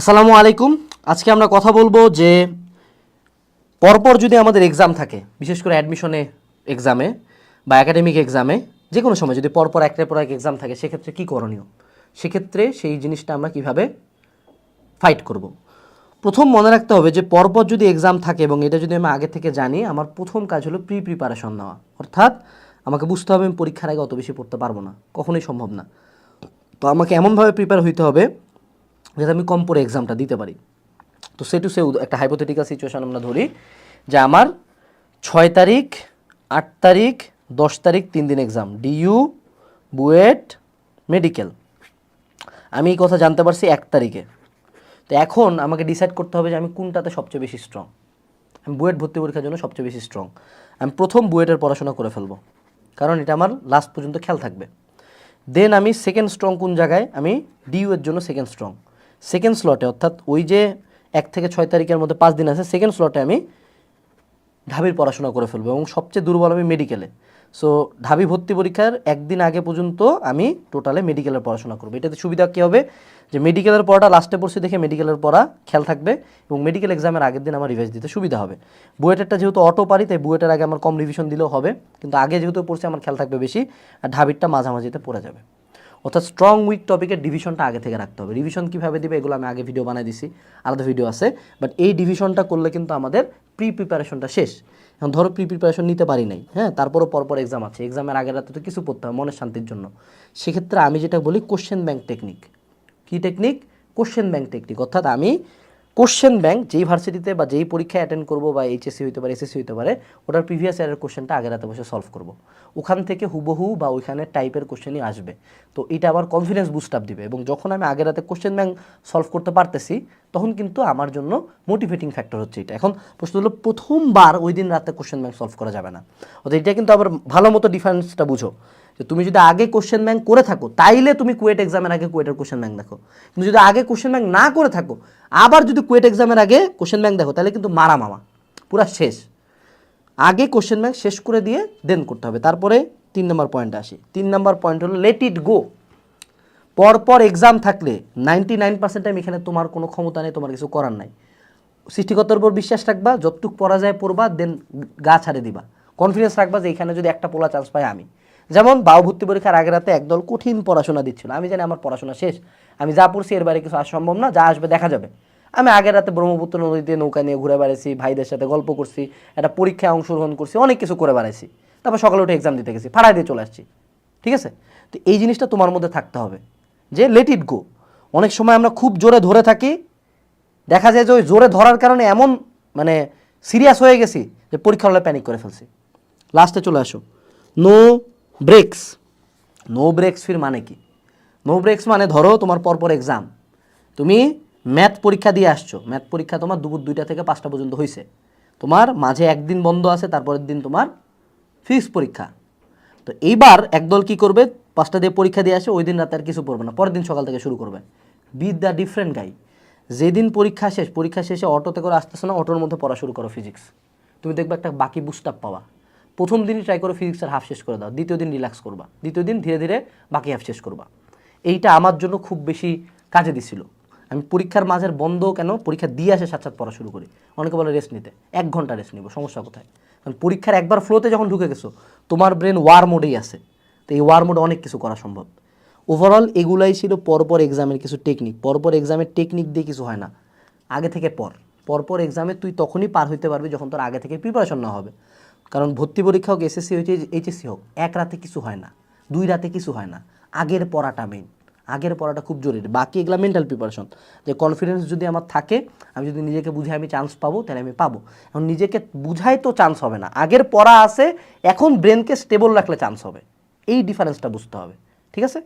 আসসালামু আলাইকুম। আজকে আমরা কথা বলব যে পরপর যদি আমাদের এক্সাম থাকে, বিশেষ করে অ্যাডমিশনে এক্সামে বা একাডেমিক এক্সামে যে কোনো সময় যদি পরপর একটার পর এক এক্সাম থাকে, সেক্ষেত্রে কী করণীয়? সেক্ষেত্রে সেই জিনিসটা আমরা কীভাবে ফাইট করব। প্রথম মনে রাখতে হবে যে পরপর যদি এক্সাম থাকে এবং এটা যদি আমি আগে থেকে জানি, আমার প্রথম কাজ হলো প্রি প্রিপারেশন নেওয়া। অর্থাৎ আমাকে বুঝতে হবে আমি পরীক্ষার আগে অত বেশি পড়তে পারব না। কখনোই সম্ভব না। তো আমাকে এমনভাবে প্রিপেয়ার হইতে হবে যাতে আমি কম পড়ে এক্সামটা দিতে পারি। তো সে টু সে একটা হাইপোথেটিক্যাল সিচুয়েশন আমরা ধরি যে আমার ছয় তারিখ, আট তারিখ, দশ তারিখ তিন দিন এক্সাম ডিইউ বুয়েট মেডিকেল আমি এই কথা জানতে পারছি এক তারিখে। তো এখন আমাকে ডিসাইড করতে হবে যে আমি কোনটাতে সবচেয়ে বেশি স্ট্রং আমি বুয়েট ভর্তি পরীক্ষার জন্য সবচেয়ে বেশি স্ট্রং আমি প্রথম বুয়েটের পড়াশোনা করে ফেলব। কারণ এটা আমার লাস্ট পর্যন্ত খেয়াল থাকবে। দেন আমি সেকেন্ড স্ট্রং কোন জায়গায়? আমি ডিইউ এর জন্য সেকেন্ড স্ট্রং সেকেন্ড স্লটে অর্থাৎ ওই যে এক থেকে ছয় তারিখের মধ্যে পাঁচ দিন আছে সেকেন্ড স্লটে আমি ঢাবির পড়াশোনা করে ফেলব এবং সবচেয়ে দুর্বল আমি মেডিকেলে সো ঢাবি ভর্তি পরীক্ষার একদিন আগে পর্যন্ত আমি টোটালে মেডিকেলের পড়াশোনা করব। এটাতে সুবিধা কী হবে? যে মেডিকেলের পড়াটা লাস্টে পড়ছি দেখে মেডিকেলের পড়া খেয়াল থাকবে এবং মেডিকেল এক্সামের আগের দিন আমার রিভাইজ দিতে সুবিধা হবে। বুয়েটারটা যেহেতু অটো পারি, তাই বুয়েটার আগে আমার কম রিভিশন দিলেও হবে। কিন্তু আগে যেহেতু পড়ছি, আমার খেয়াল থাকবে বেশি, আর ঢাবিরটা মাঝামাঝিতে পড়ে যাবে। অর্থাৎ স্ট্রং উইক টপিকের ডিভিশনটা আগে থেকে রাখতে হবে। ডিভিশন কীভাবে দিবে এগুলো আমি আগে ভিডিও বানিয়ে দিছি, আলাদা ভিডিও আছে। বাট এই ডিভিশনটা করলে কিন্তু আমাদের প্রি প্রিপারেশনটা শেষ। এখন ধরো প্রি প্রিপারেশন নিতে পারি নাই হ্যাঁ? তারপরও পরপর এক্সাম আছে। এক্সামের আগের রাতে তো কিছু পড়তে হবে মনের শান্তির জন্য। সেক্ষেত্রে আমি যেটা বলি কোশ্চেন ব্যাংক টেকনিক কী টেকনিক কোশ্চেন ব্যাংক টেকনিক অর্থাৎ আমি কোশ্চেন ব্যাংক যেই ভার্সিটিতে বা যেই পরীক্ষায় অ্যাটেন্ড করব বা এইচএসসি হতে পারে এসএসসি হতে পারে, ওটার প্রিভিয়াস ইয়ারের কোশ্চেনটা আগের রাতে বসে সলভ করব। ওখান থেকে হুবহু বা ওইখানে টাইপের কোশ্চেনই আসবে। তো এটা আবার কনফিডেন্স বুস্ট আপ দিবে এবং যখন আমি আগের রাতে কোশ্চেন ব্যাংক সলভ করতে পারতেছি, তখন কিন্তু আমার জন্য মোটিভেটিং ফ্যাক্টর হচ্ছে এটা। এখন প্রশ্ন হলো, প্রথমবার ওই দিন রাতে কোশ্চেন ব্যাংক সলভ করা যাবে না। অর্থাৎ এটা কিন্তু আবার ভালো মতো ডিফারেন্সটা বুঝো। যে তুমি যদি আগে কোশ্চেন ব্যাংক করে থাকো, তাইলে তুমি কুয়েট এক্সামের আগে কুয়েটের কোশ্চেন ব্যাংক দেখো। কিন্তু যদি আগে কোশ্চেন ব্যাংক না করে থাকো, আবার যদি কুয়েট এক্সামের আগে কোশ্চেন ব্যাংক দেখো তাহলে কিন্তু মারা মামা, পুরা শেষ। আগে কোশ্চেন ব্যাংক শেষ করে দিয়ে দেন করতে হবে। তারপরে তিন নম্বর পয়েন্টে আসি। তিন নম্বর পয়েন্ট হলো লেট ইট গো পরপর এক্সাম থাকলে নাইনটি নাইন পার্সেন্ট টাইম এখানে তোমার কোনো ক্ষমতা নেই, তোমার কিছু করার নাই। সৃষ্টিকর্তার উপর বিশ্বাস রাখবা, যতটুক পড়া যায় পড়বা দেন গা ছাড়ে দিবা। কনফিডেন্স রাখবা যে এখানে যদি একটা পোলা চান্স পাই আমি। যেমন বাউ ভর্তি পরীক্ষার আগের রাতে একদল কঠিন পড়াশোনা দিচ্ছিল। আমি জানি আমার পড়াশোনা শেষ। আমি যা পড়ছি এর বাইরে কিছু আসা সম্ভব না, যা আসবে দেখা যাবে। আমি আগের রাতে ব্রহ্মপুত্র নদীতে নৌকা নিয়ে ঘুরে বেড়াইছি, ভাইদের সাথে গল্প করছি, একটা পরীক্ষায় অংশগ্রহণ করছি, অনেক কিছু করে বেড়াইছি। তারপর সকালে উঠে এক্সাম দিতে গেছি ফাড়াই দিয়ে চলে আসছি। ঠিক আছে? তো এই জিনিসটা তোমার মধ্যে থাকতে হবে যে লেট ইট গো অনেক সময় আমরা খুব জোরে ধরে থাকি, দেখা যায় যে ওই জোরে ধরার কারণে এমন মানে সিরিয়াস হয়ে গেছি যে পরীক্ষা হলে প্যানিক করে ফেলছি। লাস্টে চলে আসো। নো ব্রেকস নো ব্রেক্স ফির মানে কি? নো ব্রেক্স মানে ধরো তোমার পরপর এক্সাম তুমি ম্যাথ পরীক্ষা দিয়ে আসছো। ম্যাথ পরীক্ষা তোমার দুপুর দুইটা থেকে পাঁচটা পর্যন্ত হয়েছে তোমার মাঝে একদিন বন্ধ আছে, তারপরের দিন তোমার ফিক্স পরীক্ষা। তো এইবার একদল কি করবে? পাঁচটা দিয়ে পরীক্ষা দিয়ে আসে, ওই দিন রাতে আর কিছু পড়বে না। পরের দিন সকাল থেকে শুরু করবে। বিদ দ্য ডিফারেন্ট গাই যেদিন পরীক্ষা শেষ, পরীক্ষা শেষে অটোতে করে আসতেছে না, অটোর মধ্যে পড়া শুরু করো ফিজিক্স তুমি দেখবে একটা বাকি বুস্টাপ পাওয়া প্রথম দিনই ট্রাই করো ফিজিক্সের হাফ শেষ করে দাও, দ্বিতীয় দিন রিল্যাক্স করবা, দ্বিতীয় দিন ধীরে ধীরে বাকি হাফ শেষ করবা। এইটা আমার জন্য খুব বেশি কাজে দিছিল। আমি পরীক্ষার মাঝের বন্ধ কেন, পরীক্ষা দিয়ে আসে সাথে পড়া শুরু করি। অনেকে বলে রেস্ট নিতে, এক ঘণ্টা রেস্ট নিব, সমস্যা কোথায়? কারণ পরীক্ষার একবার ফ্লোতে যখন ঢুকে গেছো, তোমার ব্রেন ওয়ার মোডেই আছে। তো এই ওয়ার মোডে অনেক কিছু করা সম্ভব। ওভারঅল এগুলাই ছিল পরপর এক্সামের কিছু টেকনিক পরপর এক্সামের টেকনিক দিয়ে কিছু হয় না। আগে থেকে পর পরপর এক্সামে তুই তখনই পার হইতে পারবি যখন তোর আগে থেকে প্রিপারেশন না হবে। কারণ ভর্তি পরীক্ষা হোক এসএসসি হয়েছে এইচএসসি হোক এক রাতে কিছু হয় না, দুই রাতে কিছু হয় না। আগের পড়াটা মেন আগের পড়াটা খুব জরুরি। বাকি এগুলো মেন্টাল প্রিপারেশন যে কনফিডেন্স যদি আমার থাকে, আমি যদি নিজেকে বুঝে আমি চান্স পাবো, তাহলে আমি পাবো। এখন নিজেকে বুঝাই তো চান্স হবে না। আগের পড়া আছে, এখন ব্রেনকে স্টেবল রাখলে চান্স হবে। এই ডিফারেন্সটা বুঝতে হবে। ঠিক আছে?